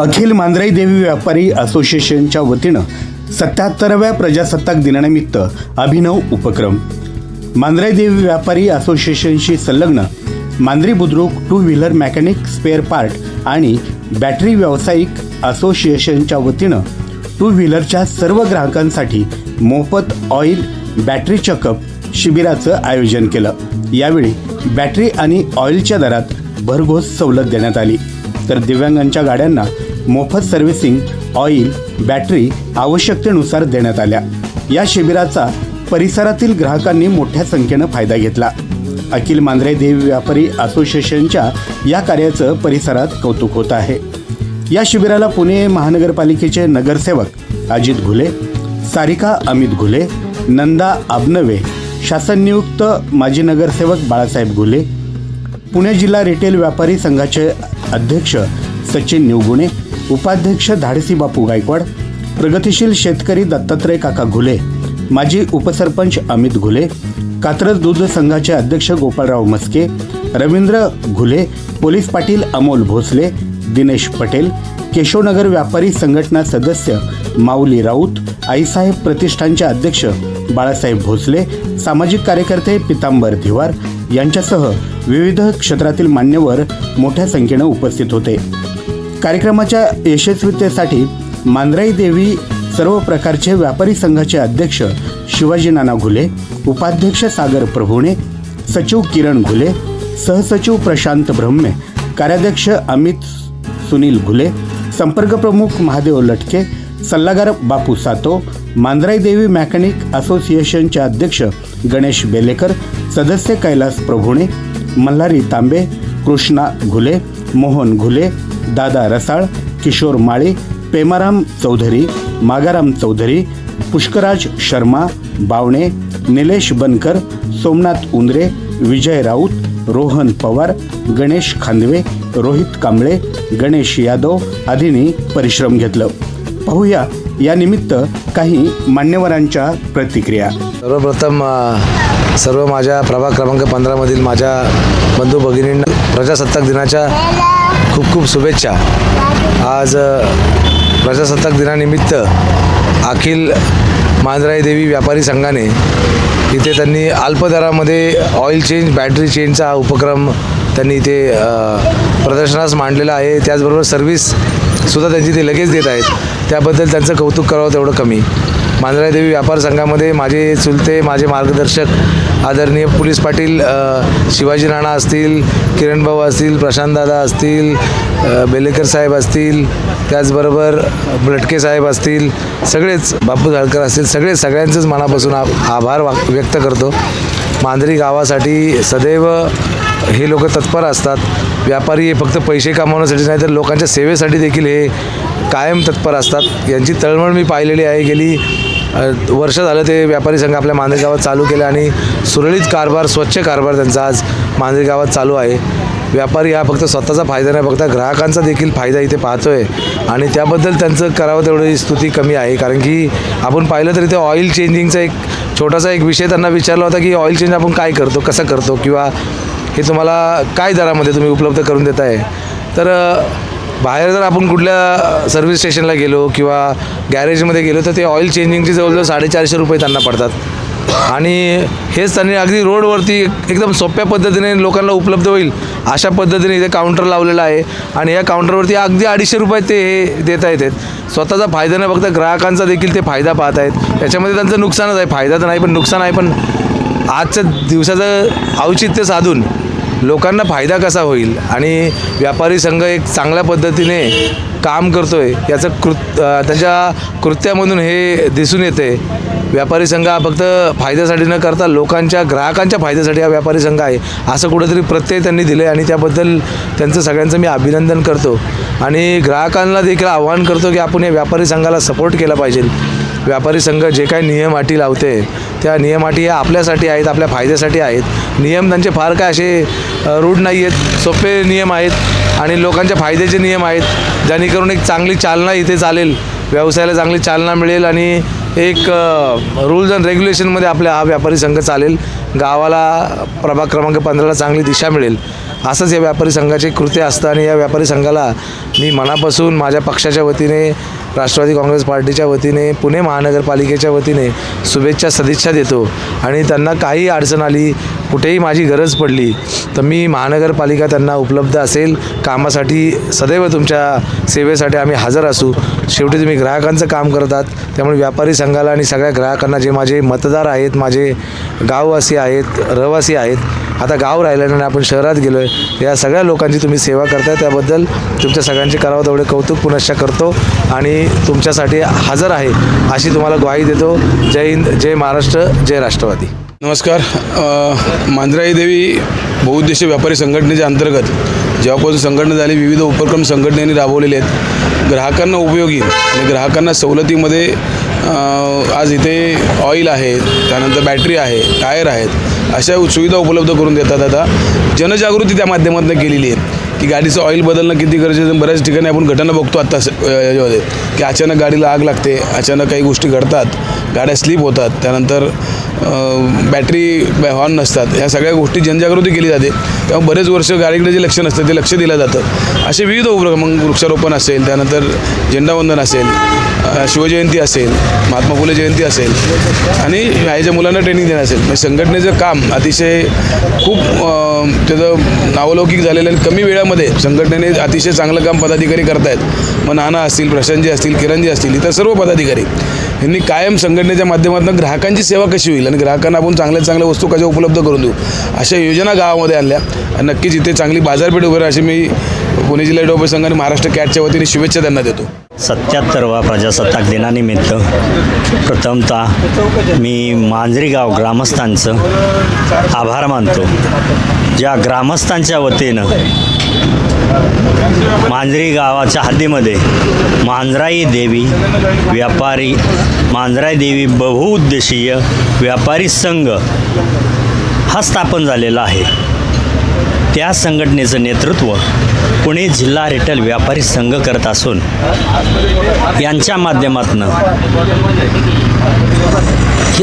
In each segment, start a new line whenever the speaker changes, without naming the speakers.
अखिल मांजराई देवी व्यापारी असोसिएशनच्या वतीनं सत्याहत्तराव्या प्रजासत्ताक दिनानिमित्त अभिनव उपक्रम. मांजराई देवी व्यापारी असोसिएशनशी संलग्न Manjari Budruk two wheeler mechanic spare part आणि बॅटरी व्यावसायिक असोसिएशनच्या वतीनं टू व्हीलरच्या सर्व ग्राहकांसाठी मोफत ऑइल बॅटरी चेकअप शिबिराचं आयोजन केलं. यावेळी बॅटरी आणि ऑइलच्या दरात भरघोस सवलत देण्यात आली. तर दिव्यांगांच्या गाड्यांना मोफत सर्व्हिसिंग ऑइल बॅटरी आवश्यकतेनुसार देण्यात आल्या. या शिबिराचा परिसरातील ग्राहकांनी मोठ्या संख्येनं फायदा घेतला. अखिल मांजरे देवी व्यापारी असोसिएशनच्या या कार्याचं परिसरात कौतुक होत आहे. या शिबिराला पुणे महानगरपालिकेचे नगरसेवक अजित घुले सारिका अमित घुले नंदा आबनवे शासन नियुक्त माजी नगरसेवक बाळासाहेब घुले पुणे जिल्हा रिटेल व्यापारी संघाचे अध्यक्ष सचिन निवगुणे उपाध्यक्ष धाडसी बापू गायकवाड प्रगतिशील शेतकरी दत्तात्रय काका घुले माजी उपसरपंच अमित घुले कात्रज दूध संघाचे अध्यक्ष गोपाळराव मस्के रवींद्र घुले पोलीस पाटील अमोल भोसले दिनेश पटेल केशवनगर व्यापारी संघटना सदस्य माऊली राऊत आईसाहेब प्रतिष्ठानचे अध्यक्ष बाळासाहेब भोसले सामाजिक कार्यकर्ते पितांबर धिवार यांच्यासह विविध क्षेत्रातील मान्यवर मोठ्या संख्येनं उपस्थित होते. कार्यक्रमाच्या यशस्वीतेसाठी मांजराई देवी सर्व प्रकारचे व्यापारी संघाचे अध्यक्ष शिवाजी नाना घुले उपाध्यक्ष सागर प्रभुणे सचिव किरण घुले सहसचिव प्रशांत ब्रह्मे कार्याध्यक्ष अमित सुनील घुले संपर्क प्रमुख महादेव लटके सल्लागार बापू सातो मांजराई देवी मेकॅनिक असोसिएशनचे अध्यक्ष गणेश बेलेकर सदस्य कैलास प्रभुणे मल्हारी तांबे कृष्णा घुले मोहन घुले दादा रसाळ किशोर माळे पेमाराम चौधरी मागाराम चौधरी पुष्कराज शर्मा बावणे निलेश बनकर सोमनाथ उंदरे विजय राऊत रोहन पवार गणेश खांदवे रोहित कांबळे गणेश यादव आदींनी परिश्रम घेतलं. पाहूया या निमित्त काही मान्यवरांच्या प्रतिक्रिया.
सर्वप्रथम सर्व माझ्या प्रभाग क्रमांक पंधरामधील माझ्या बंधू भगिनींना प्रजासत्ताक दिनाच्या खूप खूप शुभेच्छा. आज प्रजासत्ताक दिनानिमित्त अखिल मांजराई देवी व्यापारी संघाने इथे त्यांनी अल्पदरामध्ये ऑइल चेंज बॅटरी चेंजचा हा उपक्रम त्यांनी इथे प्रदर्शनास मांडलेला आहे. त्याचबरोबर सर्व्हिससुद्धा त्यांची ते लगेच देत आहेत. त्याबद्दल त्यांचं कौतुक करावं तेवढं कमी. मांजरा देवी व्यापार संघामध्ये माझे चुलते माझे मार्गदर्शक आदरणीय पोलीस पाटील शिवाजी राणा असतील किरण भाऊ असतील प्रशांतदादा असतील बेलेकर साहेब असतील त्याचबरोबर भटके साहेब असतील सगळेच बापू झाडकर असतील सगळे सगळ्यांचंच मनापासून आ- आभार वा व्यक्त करतो. मांजरी गावासाठी सदैव हे लोक तत्पर असतात. व्यापारी हे फक्त पैसे कमावण्यासाठी नाही तर लोकांच्या सेवेसाठी देखील हे कायम तत्पर असतात. यांची तळमळ मी पाहिलेली आहे गेली वर्ष झालं ते व्यापारी संघ आपल्या मांजरी गावात चालू केलं आणि सुरळीत कारभार स्वच्छ कारभार त्यांचा आज मांजरी गावात चालू आहे. व्यापारी हा फक्त स्वतःचा फायदा नाही बघता ग्राहकांचा देखील फायदा इथे पाहतोय. आणि त्याबद्दल त्यांचं करावं तेवढी स्तुती कमी आहे कारण की आपण पाहिलं तर इथे ऑइल चेंजिंगचा एक छोटासा एक विषय त्यांना विचारला होता की ऑइल चेंज आपण काय करतो कसं करतो किंवा हे तुम्हाला काय दरामध्ये तुम्ही उपलब्ध करून देत आहे तर बाहेर जर आपण कुठल्या सर्व्हिस स्टेशनला गेलो किंवा गॅरेजमध्ये गेलो तर ते ऑइल चेंजिंगचे जवळजवळ साडेचारशे रुपये त्यांना पडतात. आणि हेच त्यांनी अगदी रोडवरती एकदम सोप्या पद्धतीने लोकांना उपलब्ध होईल अशा पद्धतीने इथे काउंटर लावलेला आहे. आणि या काउंटरवरती अगदी अडीचशे रुपये ते हे देत आहेत स्वतःचा फायदा नाही फक्त ग्राहकांचा देखील ते फायदा पाहत आहेत. त्याच्यामध्ये त्यांचं नुकसानच आहे. फायदा तर नाही पण नुकसान आहे पण आजच्या दिवसाचं औचित्य साधून लोकांना फायदा कसा होईल? आणि व्यापारी संघ एक चांगल्या पद्धतीने काम करतो आहे याचं कृत त्याच्या कृत्यामधून हे दिसून येते. व्यापारी संघ हा फक्त फायद्यासाठी न करता लोकांच्या ग्राहकांच्या फायद्यासाठी हा व्यापारी संघ आहे असं कुठंतरी प्रत्यय त्यांनी दिले आणि त्याबद्दल त्यांचं सगळ्यांचं मी अभिनंदन करतो. आणि ग्राहकांना देखील आव्हान करतो की आपण या व्यापारी संघाला सपोर्ट केला पाहिजे. व्यापारी संघ जे काही नियम अटी लावते त्या नियम अटी ह्या आपल्यासाठी आहेत आपल्या फायद्यासाठी आहेत. नियम त्यांचे फार काय असे रूढ नाही आहेत सोपे नियम आहेत आणि लोकांच्या फायद्याचे नियम आहेत. जेणेकरून एक चांगली चालना इथे चालेल व्यवसायाला चांगली चालना मिळेल आणि एक रूल्स अँड रेग्युलेशनमध्ये आपल्या हा व्यापारी संघ चालेल. गावाला प्रभाग क्रमांक पंधराला चांगली दिशा मिळेल. असंच या व्यापारी संघाचे कृत्य असतं आणि या व्यापारी संघाला मी मनापासून माझ्या पक्षाच्या वतीने राष्ट्रवादी काँग्रेस पार्टीच्या वतीने पुणे महानगरपालिकेच्या वतीने शुभेच्छा सदिच्छा देतो. आणि त्यांना काही अडचण आली कुठेही माझी गरज पडली तर मी महानगरपालिका त्यांना उपलब्ध असेल कामासाठी सदैव तुमच्या सेवेसाठी आम्ही हजर असू. शेवटी तुम्ही ग्राहकांचं काम करतात त्यामुळे व्यापारी संघाला आणि सगळ्या ग्राहकांना जे माझे मतदार आहेत माझे गाववासी आहेत रहिवासी आहेत आता गाव राहिलं नाही आपण शहरात गेलो आहे या सगळ्या लोकांची तुम्ही सेवा करताय त्याबद्दल तुमच्या सगळ्यांचे करावं तेवढे कौतुक पुनश्च करतो आणि तुमच्यासाठी हजर आहे अशी तुम्हाला ग्वाही देतो. जय हिंद जय महाराष्ट्र जय राष्ट्रवादी.
नमस्कार. मांजराई देवी बहुउद्देशीय व्यापारी संघटनेच्या अंतर्गत जेव्हापासून संघटना झाली विविध उपक्रम संघटनेने राबवलेले आहेत. ग्राहकांना उपयोगी आणि ग्राहकांना सवलतीमध्ये आज इथे ऑइल आहे त्यानंतर बॅटरी आहे टायर आहेत अशा सुविधा उपलब्ध करून देतात आता. जनजागृती त्या माध्यमातून केलेली आहे की गाडीचं ऑइल बदलणं किती गरजेचं बऱ्याच ठिकाणी आपण घटना बघतो आत्ता स- याच्यामध्ये की अचानक गाडीला आग लागते अचानक काही गोष्टी घडतात गाड्या स्लिप होतात त्यानंतर बॅटरी हॉर्न नसतात. ह्या सगळ्या गोष्टी जनजागृती केली जाते. तेव्हा बरेच वर्ष गाडीकडे जे लक्ष नसतं ते लक्ष दिलं जातं. असे विविध उपक्रम मग वृक्षारोपण असेल त्यानंतर झेंडावंदन असेल शिवजयंती असेल महात्मा फुले जयंती असेल आणि ह्याच्या मुलांना ट्रेनिंग देणं असेल. म्हणजे संघटनेचं काम अतिशय खूप त्याचं नावलौकिक झालेलं आणि कमी वेळामध्ये संघटनेने अतिशय चांगलं काम पदाधिकारी करतायत. मग नाना असतील प्रशांतजी असतील किरणजी असतील इतर सर्व पदाधिकारी. यांनी कायम संघटनेच्या माध्यमातून ग्राहकांची सेवा कशी होईल आणि ग्राहकांना आपण चांगल्या चांगल्या वस्तू कशा उपलब्ध करून देऊ अशा योजना गावामध्ये आणल्या. आणि नक्कीच इथे चांगली बाजारपेठ उभे अशी मी पुणे जिल्हा डोबे संघ आणि महाराष्ट्र कॅटच्या वतीने शुभेच्छा त्यांना देतो.
सत्याहत्तरवा प्रजासत्ताक दिनानिमित्त प्रथमतः मी मांजरी गाव ग्रामस्थांचं आभार मानतो. ज्या ग्रामस्थांच्या वतीनं मांजरी गावाच्या हद्दीमध्ये मांजराई देवी व्यापारी मांजराई देवी बहुउद्देशीय व्यापारी संघ हा स्थापन झालेला आहे. त्या संघटनेचं नेतृत्व पुणे जिल्हा रिटेल व्यापारी संघ करत असून यांच्या माध्यमातून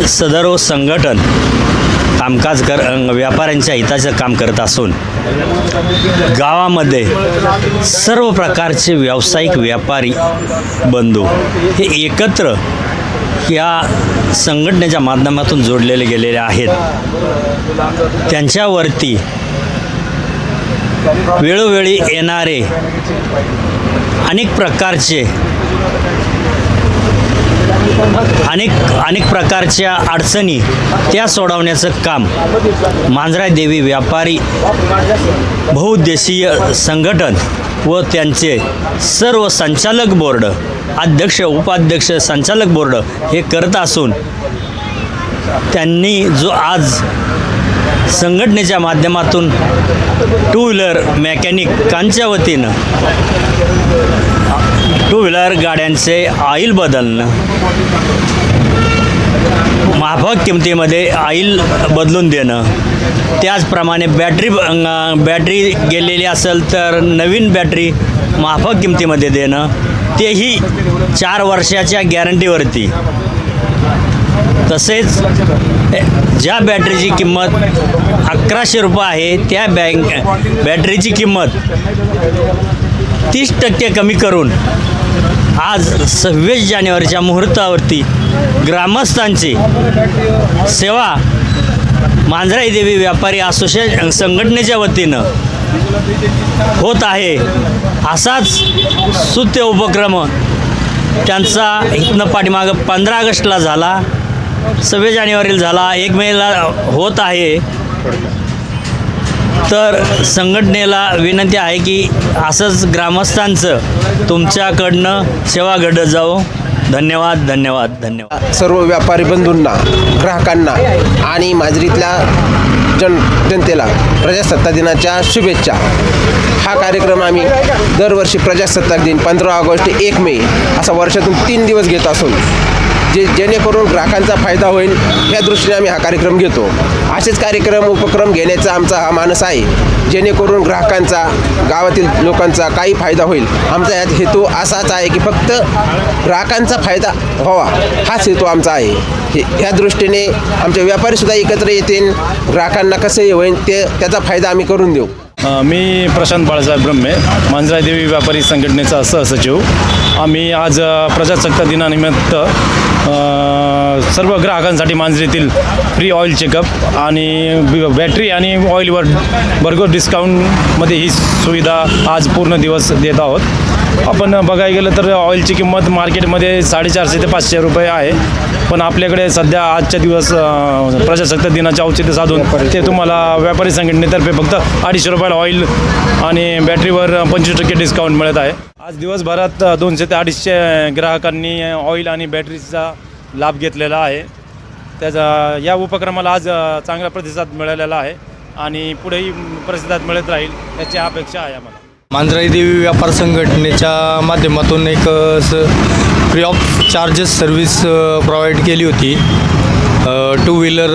सदर संघटन कामकाज कर व्यापाऱ्यांच्या हिताचं काम करत असून गावामध्ये सर्व प्रकारचे व्यावसायिक व्यापारी बंधू हे एकत्र या संघटनेच्या माध्यमातून जोडलेले गेलेले आहेत. त्यांच्यावरती वेळोवेळी येणारे अनेक प्रकारचे अनेक अनेक प्रकारच्या अडचणी त्या सोडवण्याचं काम मांजरा देवी व्यापारी बहुउद्देशीय संघटन व त्यांचे सर्व संचालक बोर्ड अध्यक्ष उपाध्यक्ष संचालक बोर्ड हे करत असून त्यांनी जो आज संघटनेच्या माध्यमातून टू व्हीलर मेकॅनिकांच्या वतीनं टू व्हीलर गाड्यांचे ऑइल बदलणं. माफक किमतीमध्ये ऑइल बदलून देणं. त्याचप्रमाणे बॅटरी बॅटरी गेलेली असेल तर नवीन बॅटरी माफक किमतीमध्ये देणं. तेही चार वर्षाच्या गॅरंटीवरती. तसेच ज्या बॅटरीची किंमत अकराशे रुपये आहे. त्या बँक बॅटरीची किंमत तीस टक्के कमी करून आज सव्वीस जानेवारीच्या मुहूर्तावरती ग्रामस्थांची सेवा मांजराई देवी व्यापारी असोसिएशन संघटनेच्या वतीनं होत आहे. असाच सुत्य उपक्रम त्यांचा इथनं पाठीमागं पंधरा ऑगस्टला झाला. सव्वीस जानेवारीला झाला. एक मेला होत आहे. तर संघटनेला विनंती आहे की असंच ग्रामस्थांचं तुमच्याकडनं सेवा घडत जाऊ धन्यवाद धन्यवाद धन्यवाद.
सर्व व्यापारी बंधूंना ग्राहकांना आणि माजरीतल्या जन जनतेला प्रजासत्ताक दिनाच्या शुभेच्छा. हा कार्यक्रम आम्ही दरवर्षी प्रजासत्ताक दिन पंधरा ऑगस्ट एक मे असा वर्षातून तीन दिवस घेत असून जे जेणेकरून ग्राहकांचा फायदा होईल या दृष्टीने आम्ही हा कार्यक्रम घेतो. असेच कार्यक्रम उपक्रम घेण्याचा आमचा हा मानस आहे. जेणेकरून ग्राहकांचा गावातील लोकांचा काही फायदा होईल. आमचा यात हेतू असाच आहे की फक्त ग्राहकांचा फायदा व्हावा हाच हेतू आमचा आहे. हे- ह्या दृष्टीने आमचे व्यापारीसुद्धा एकत्र येतील ग्राहकांना कसंही होईल ते त्याचा फायदा आम्ही करून देऊ.
मी प्रशांत बाळासाहेब ब्रह्मे मांजरादेवी व्यापारी संघटनेचा सहसचिव आम्ही आज प्रजासत्ता प्रजासत्ताक दिनानिमित्त Uh, सर्व ग्राहकांसाठी मांजरीतील फ्री ऑइल चेकअप आणि बॅटरी आणि ऑइलवर भरघोस डिस्काउंटमध्ये ही सुविधा आज पूर्ण दिवस देत आहोत. आपण बघायला गेलं तर ऑइलची किंमत मार्केटमध्ये साडेचारशे ते पाचशे रुपये आहे. पण आपल्याकडे सध्या आजच्या दिवस प्रजासत्ताक दिनाचे औचित्य साधून ते तुम्हाला व्यापारी संघटनेतर्फे फक्त अडीचशे रुपयाला ऑइल आणि बॅटरीवर पंचवीस टक्के डिस्काउंट मिळत आहे. आज दिवसभरात दोनशे ते अडीचशे ग्राहकांनी ऑइल आणि बॅटरीचा लाभ घेतलेला आहे. त्याचा या उपक्रमाला आज चांगला प्रतिसाद मिळालेला आहे आणि पुढेही प्रतिसाद मिळत राहील याची अपेक्षा आहे आम्हाला.
मांजराई देवी व्यापार संघटनेच्या माध्यमातून एक स free of charges service provide केली होती. टू व्हीलर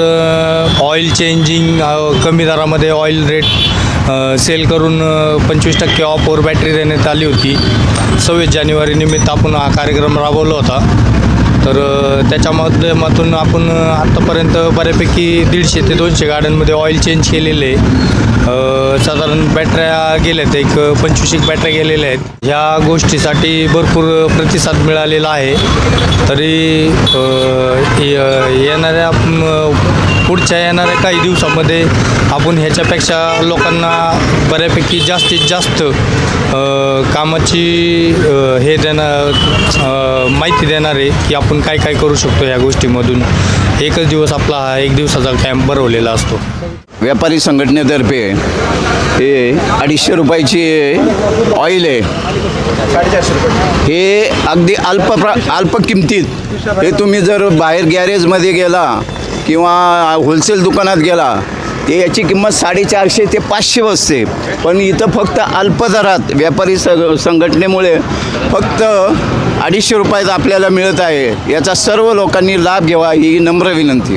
ऑइल चेंजिंग कमी दरामध्ये ऑइल रेट सेल करून पंचवीस टक्के ऑफवर बॅटरी देण्यात आली होती. सव्वीस जानेवारी निमित्त आपण हा कार्यक्रम राबवला होता. तर त्याच्या माध्यमातून आपण आत्तापर्यंत बऱ्यापैकी दीडशे ते दोनशे गाड्यांमध्ये ऑइल चेंज केलेले साधारण बॅटऱ्या गेल्यात एक पंचवीस एक बॅटऱ्या गेलेल्या आहेत. ह्या गोष्टीसाठी भरपूर प्रतिसाद मिळालेला आहे. तरी येणाऱ्या पुढच्या येणाऱ्या काही दिवसामध्ये आपण ह्याच्यापेक्षा लोकांना बऱ्यापैकी जास्तीत जास्त कामाची हे देणार माहिती देणार आहे की आपण काय काय करू शकतो या गोष्टीमधून. एकच दिवस आपला हा एक दिवसाचा कॅम्प भरवलेला असतो.
व्यापारी संघटनेतर्फे हे अडीचशे रुपयाची ऑइल आहे. हे अगदी अल्प प्र अल्प किमतीत. हे तुम्ही जर बाहेर गॅरेजमध्ये गेला किंवा होलसेल दुकानात गेला ते याची किंमत साडेचारशे ते पाचशे बसते पण इथं फक्त अल्प दरात व्यापारी स संघटनेमुळे फक्त अडीचशे रुपयात आपल्याला मिळत आहे. याचा सर्व लोकांनी लाभ घ्यावा ही नम्र विनंती.